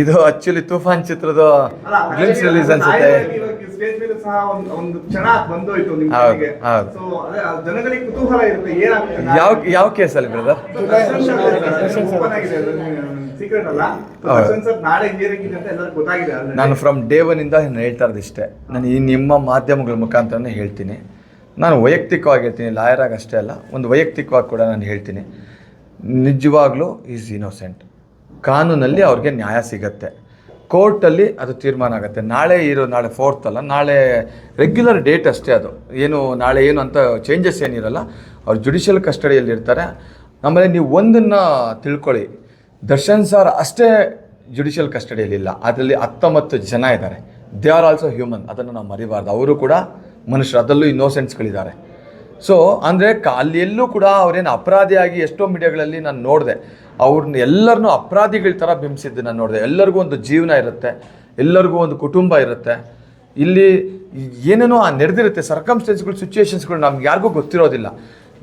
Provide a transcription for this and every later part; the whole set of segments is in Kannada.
ಇದೆ ಆಕ್ಚುಲಿ ತುಫಾನ್ ಚಿತ್ರದ ಗ್ಲಿಮ್ಸ್ ರಿಲೀಸ್ ಅನ್ಸುತ್ತೆ. ಸ್ಟೇಜ್ ಮೇಲೆ ಒಂದು ಒಂದು ಕ್ಷಣ ಬಂದೋಯ್ತು ಕಡೆಗೆ ಹೌದು. ಸೊ ಜನಗಳಿಗೆ ಕುತೂಹಲ ಇರುತ್ತೆ ಏನಾಗ್ತದೆ ಯಾವ ಯಾವ ಕೇಸಲ್ಲಿ ಬ್ರದರ್ ನಾನು ಫ್ರಮ್ ಡೇ ಒನ್ ಇಂದ ಹೇಳ್ತಾ ಇರೋದು ಇಷ್ಟೇ. ನಾನು ಈ ನಿಮ್ಮ ಮಾಧ್ಯಮಗಳ ಮುಖಾಂತರನೇ ಹೇಳ್ತೀನಿ. ನಾನು ವೈಯಕ್ತಿಕವಾಗಿ ಹೇಳ್ತೀನಿ ಲಾಯರಾಗಿ ಅಷ್ಟೇ ಅಲ್ಲ, ಒಂದು ವೈಯಕ್ತಿಕವಾಗಿ ಕೂಡ ನಾನು ಹೇಳ್ತೀನಿ, ನಿಜವಾಗ್ಲೂ ಈಸ್ ಇನೋಸೆಂಟ್ ಕಾನೂನಲ್ಲಿ ಅವ್ರಿಗೆ ನ್ಯಾಯ ಸಿಗತ್ತೆ. ಕೋರ್ಟಲ್ಲಿ ಅದು ತೀರ್ಮಾನ ಆಗುತ್ತೆ. ನಾಳೆ ಇರೋ, ನಾಳೆ ಫೋರ್ತ್ ಅಲ್ಲ, ನಾಳೆ ರೆಗ್ಯುಲರ್ ಡೇಟ್ ಅಷ್ಟೇ ಅದು. ಏನು, ನಾಳೆ ಏನು ಅಂತ ಚೇಂಜಸ್ ಏನಿರಲ್ಲ, ಅವ್ರು ಜುಡಿಷಿಯಲ್ ಕಸ್ಟಡಿಯಲ್ಲಿ ಇರ್ತಾರೆ. ಆಮೇಲೆ ನೀವು ಒಂದನ್ನು ತಿಳ್ಕೊಳ್ಳಿ. ದರ್ಶನ್ ಸರ್ ಅಷ್ಟೇ ಜುಡಿಷಿಯಲ್ ಕಸ್ಟಡಿಯಲ್ಲಿಲ್ಲ ಅದರಲ್ಲಿ ಹತ್ತೊಂಬತ್ತು ಜನ ಇದ್ದಾರೆ. ದೇ ಆರ್ ಆಲ್ಸೋ ಹ್ಯೂಮನ್ ಅದನ್ನು ನಾವು ಮರಿಬಾರ್ದು. ಅವರು ಕೂಡ ಮನುಷ್ಯರು, ಅದರಲ್ಲೂ ಇನ್ನೋಸೆಂಟ್ಸ್ಗಳಿದ್ದಾರೆ ಸೊ ಅಂದರೆ ಅಲ್ಲೆಲ್ಲೂ ಕೂಡ ಅವರೇನು ಅಪರಾಧಿಯಾಗಿ ಎಷ್ಟೋ ಮೀಡಿಯಾಗಳಲ್ಲಿ ನಾನು ನೋಡಿದೆ. ಅವ್ರನ್ನ ಎಲ್ಲರನ್ನೂ ಅಪರಾಧಿಗಳ ಥರ ಬಿಂಬಿಸಿದ್ದು ನಾನು ನೋಡಿದೆ. ಎಲ್ಲರಿಗೂ ಒಂದು ಜೀವನ ಇರುತ್ತೆ, ಎಲ್ಲರಿಗೂ ಒಂದು ಕುಟುಂಬ ಇರುತ್ತೆ. ಇಲ್ಲಿ ಏನೇನೋ ಆ ನಡೆದಿರುತ್ತೆ ಸರ್ಕಮ್ಸ್ಟೆನ್ಸ್ಗಳು ಸಿಚುವೇಶನ್ಸ್ಗಳು ನಮ್ಗೆ ಯಾರಿಗೂ ಗೊತ್ತಿರೋದಿಲ್ಲ.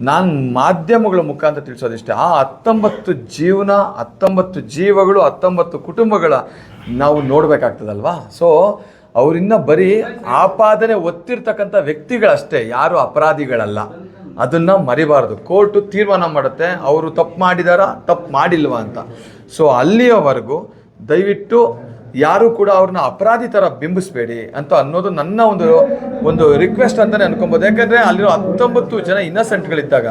ನಾನು ಮಾಧ್ಯಮಗಳ ಮುಖಾಂತರ ತಿಳಿಸೋದಿಷ್ಟೇ, ಆ ಹತ್ತೊಂಬತ್ತು ಜೀವನ, ಹತ್ತೊಂಬತ್ತು ಜೀವಗಳು, ಹತ್ತೊಂಬತ್ತು ಕುಟುಂಬಗಳ ನಾವು ನೋಡಬೇಕಾಗ್ತದಲ್ವಾ? ಸೊ ಅವರಿನ್ನ ಬರೀ ಆಪಾದನೆ ಒತ್ತಿರ್ತಕ್ಕಂಥ ವ್ಯಕ್ತಿಗಳಷ್ಟೇ, ಯಾರು ಅಪರಾಧಿಗಳಲ್ಲ. ಅದನ್ನು ಮರಿಬಾರ್ದು. ಕೋರ್ಟು ತೀರ್ಮಾನ ಮಾಡುತ್ತೆ, ಅವರು ತಪ್ಪು ಮಾಡಿದಾರ, ತಪ್ಪು ಮಾಡಿಲ್ವಾ ಅಂತ. ಸೊ ಅಲ್ಲಿಯವರೆಗೂ ದಯವಿಟ್ಟು ಯಾರು ಕೂಡ ಅವ್ರನ್ನ ಅಪರಾಧಿ ಥರ ಬಿಂಬಿಸ್ಬೇಡಿ ಅಂತ ಅನ್ನೋದು ನನ್ನ ಒಂದು ಒಂದು ರಿಕ್ವೆಸ್ಟ್ ಅಂತಲೇ ಅನ್ಕೊಬೋದು. ಯಾಕಂದರೆ ಅಲ್ಲಿರೋ ಹತ್ತೊಂಬತ್ತು ಜನ ಇನ್ನಸೆಂಟ್ಗಳಿದ್ದಾಗ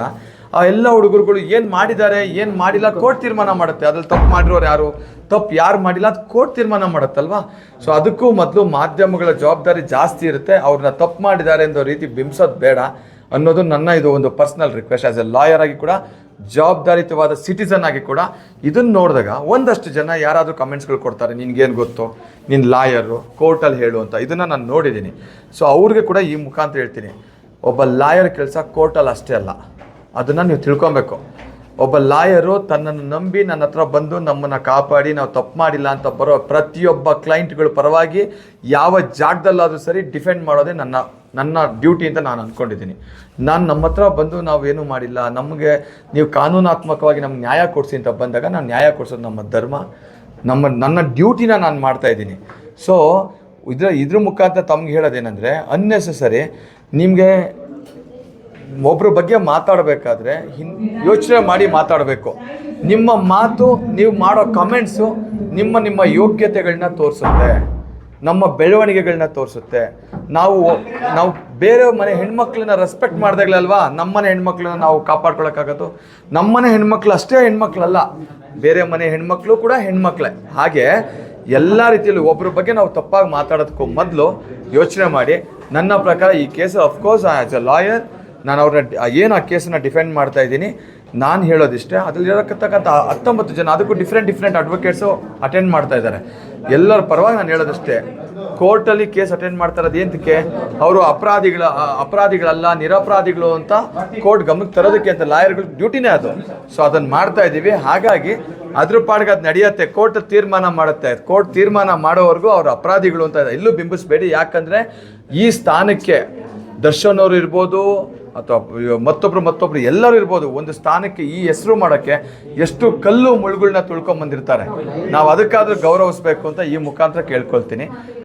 ಆ ಎಲ್ಲ ಹುಡುಗರುಗಳು ಏನು ಮಾಡಿದ್ದಾರೆ, ಏನು ಮಾಡಿಲ್ಲ ಕೋರ್ಟ್ ತೀರ್ಮಾನ ಮಾಡುತ್ತೆ. ಅದ್ರಲ್ಲಿ ತಪ್ಪು ಮಾಡಿರೋರು ಯಾರು? ತಪ್ಪು ಯಾರು ಮಾಡಿಲ್ಲ ಅದು ಕೋರ್ಟ್ ತೀರ್ಮಾನ ಮಾಡುತ್ತಲ್ವಾ? ಸೊ ಅದಕ್ಕೂ ಮೊದಲು ಮಾಧ್ಯಮಗಳ ಜವಾಬ್ದಾರಿ ಜಾಸ್ತಿ ಇರುತ್ತೆ. ಅವ್ರನ್ನ ತಪ್ಪು ಮಾಡಿದ್ದಾರೆ ಅನ್ನೋ ರೀತಿ ಬಿಂಬಿಸೋದು ಬೇಡ ಅನ್ನೋದು ನನ್ನ ಇದು ಒಂದು personal request. As a lawyer ಆಗಿ ಕೂಡ ಜವಾಬ್ದಾರಿತವಾದ ಸಿಟಿಸನ್ ಆಗಿ ಕೂಡ ಇದನ್ನು ನೋಡಿದಾಗ ಒಂದಷ್ಟು ಜನ ಯಾರಾದರೂ ಕಮೆಂಟ್ಸ್ಗಳು ಕೊಡ್ತಾರೆ, ನಿನ್ಗೇನು ಗೊತ್ತು? ನಿನ್ನ ಲಾಯರು ಕೋರ್ಟಲ್ಲಿ ಹೇಳು ಅಂತ. ಇದನ್ನು ನಾನು ನೋಡಿದ್ದೀನಿ. ಸೊ ಅವ್ರಿಗೆ ಕೂಡ ಈ ಮುಖಾಂತರ ಹೇಳ್ತೀನಿ. ಒಬ್ಬ ಲಾಯರ್ ಕೆಲಸ ಕೋರ್ಟಲ್ಲಿ ಅಷ್ಟೇ ಅಲ್ಲ. ಅದನ್ನು ನೀವು ತಿಳ್ಕೊಬೇಕು. ಒಬ್ಬ ಲಾಯರು ತನ್ನನ್ನು ನಂಬಿ ನನ್ನ ಹತ್ರ ಬಂದು ನಮ್ಮನ್ನು ಕಾಪಾಡಿ, ನಾವು ತಪ್ಪು ಮಾಡಿಲ್ಲ ಅಂತ ಬರೋ ಪ್ರತಿಯೊಬ್ಬ ಕ್ಲೈಂಟ್ಗಳ ಪರವಾಗಿ ಯಾವ ಜಾಗದಲ್ಲಾದರೂ ಸರಿ ಡಿಫೆಂಡ್ ಮಾಡೋದೇ ನನ್ನ ನನ್ನ ಡ್ಯೂಟಿ ಅಂತ ನಾನು ಅಂದ್ಕೊಂಡಿದ್ದೀನಿ ನಾನು ನಮ್ಮ ಹತ್ರ ಬಂದು ನಾವೇನು ಮಾಡಿಲ್ಲ, ನಮಗೆ ನೀವು ಕಾನೂನಾತ್ಮಕವಾಗಿ ನಮ್ಗೆ ನ್ಯಾಯ ಕೊಡಿಸಿ ಅಂತ ಬಂದಾಗ ನಾನು ನ್ಯಾಯ ಕೊಡಿಸೋದು ನಮ್ಮ ಧರ್ಮ, ನಮ್ಮ, ನನ್ನ ಡ್ಯೂಟಿನ ನಾನು ಮಾಡ್ತಾ ಇದ್ದೀನಿ. ಸೊ ಇದ್ರ ಇದ್ರ ಮುಖಾಂತರ ತಮ್ಗೆ ಹೇಳೋದೇನೆಂದರೆ ಅನ್ನೆಸೆಸರಿ ನಿಮಗೆ ಒಬ್ಬರ ಬಗ್ಗೆ ಮಾತಾಡಬೇಕಾದ್ರೆ ಹಿನ್, ಯೋಚನೆ ಮಾಡಿ ಮಾತಾಡಬೇಕು. ನಿಮ್ಮ ಮಾತು ನೀವು ಮಾಡೋ ಕಮೆಂಟ್ಸು ನಿಮ್ಮ ನಿಮ್ಮ ಯೋಗ್ಯತೆಗಳನ್ನ ತೋರಿಸುತ್ತೆ. ನಮ್ಮ ಬೆಳವಣಿಗೆಗಳನ್ನ ತೋರಿಸುತ್ತೆ. ನಾವು ನಾವು ಬೇರೆ ಮನೆ ಹೆಣ್ಮಕ್ಳನ್ನ ರೆಸ್ಪೆಕ್ಟ್ ಮಾಡ್ದಾಗ್ಲಲ್ವಾ? ನಮ್ಮನೆ ಹೆಣ್ಮಕ್ಳನ್ನ ನಾವು ಕಾಪಾಡ್ಕೊಳಕ್ಕಾಗತ್ತು? ನಮ್ಮನೆ ಹೆಣ್ಮಕ್ಳು ಅಷ್ಟೇ ಹೆಣ್ಮಕ್ಳಲ್ಲ. ಬೇರೆ ಮನೆ ಹೆಣ್ಮಕ್ಳು ಕೂಡ ಹೆಣ್ಮಕ್ಳೇ. ಹಾಗೆ ಎಲ್ಲ ರೀತಿಯಲ್ಲೂ ಒಬ್ಬರ ಬಗ್ಗೆ ನಾವು ತಪ್ಪಾಗಿ ಮಾತಾಡೋದಕ್ಕೂ ಮೊದಲು ಯೋಚನೆ ಮಾಡಿ. ನನ್ನ ಪ್ರಕಾರ ಈ case of course as a lawyer ನಾನು ಅವ್ರನ್ನ ಏನು ಆ ಕೇಸನ್ನ ಡಿಫೆಂಡ್ ಮಾಡ್ತಾ ಇದ್ದೀನಿ, ನಾನು ಹೇಳೋದಿಷ್ಟೇ ಅದ್ರಲ್ಲಿ ಇರತಕ್ಕಂಥ ಹತ್ತೊಂಬತ್ತು ಜನ, ಅದಕ್ಕೂ ಡಿಫ್ರೆಂಟ್ ಡಿಫ್ರೆಂಟ್ ಅಡ್ವೊಕೇಟ್ಸು ಅಟೆಂಡ್ ಮಾಡ್ತಾ ಇದ್ದಾರೆ. ಎಲ್ಲರ ಪರವಾಗಿ ನಾನು ಹೇಳೋದಷ್ಟೇ ಕೋರ್ಟಲ್ಲಿ ಕೇಸ್ ಅಟೆಂಡ್ ಮಾಡ್ತಾ ಇರೋದು ಏನಕ್ಕೆ ಅವರು ಅಪರಾಧಿಗಳ ಅಪರಾಧಿಗಳಲ್ಲ, ನಿರಪರಾಧಿಗಳು ಅಂತ ಕೋರ್ಟ್ ಗಮನಕ್ಕೆ ತರೋದಕ್ಕೆ ಅಂತ ಲಾಯರ್ಗಳ ಡ್ಯೂಟಿನೇ ಅದು. ಸೊ ಅದನ್ನು ಮಾಡ್ತಾ ಇದ್ದೀವಿ. ಹಾಗಾಗಿ, ಅದ್ರ ಪಾಡ್ಗೆ ಅದು ನಡೆಯುತ್ತೆ. ಕೋರ್ಟ್ ತೀರ್ಮಾನ ಮಾಡುತ್ತೆ. ಕೋರ್ಟ್ ತೀರ್ಮಾನ ಮಾಡೋವರೆಗೂ ಅವ್ರು ಅಪರಾಧಿಗಳು ಅಂತ ಇಲ್ಲೂ ಬಿಂಬಿಸ್ಬೇಡಿ. ಯಾಕಂದರೆ ಈ ಸ್ಥಾನಕ್ಕೆ ದರ್ಶನ್ ಅವರು ಇರ್ಬೋದು ಅಥವಾ ಮತ್ತೊಬ್ರು ಮತ್ತೊಬ್ರು ಎಲ್ಲರೂ ಇರ್ಬೋದು, ಒಂದು ಸ್ಥಾನಕ್ಕೆ ಈ ಹೆಸರು ಮಾಡೋಕ್ಕೆ ಎಷ್ಟು ಕಲ್ಲು ಮುಳುಗಳನ್ನ ತುಳ್ಕೊಂಬಂದಿರ್ತಾರೆ. ನಾವು ಅದಕ್ಕಾದ್ರೂ ಗೌರವಿಸ್ಬೇಕು ಅಂತ ಈ ಮುಖಾಂತರ ಕೇಳ್ಕೊಳ್ತೀನಿ.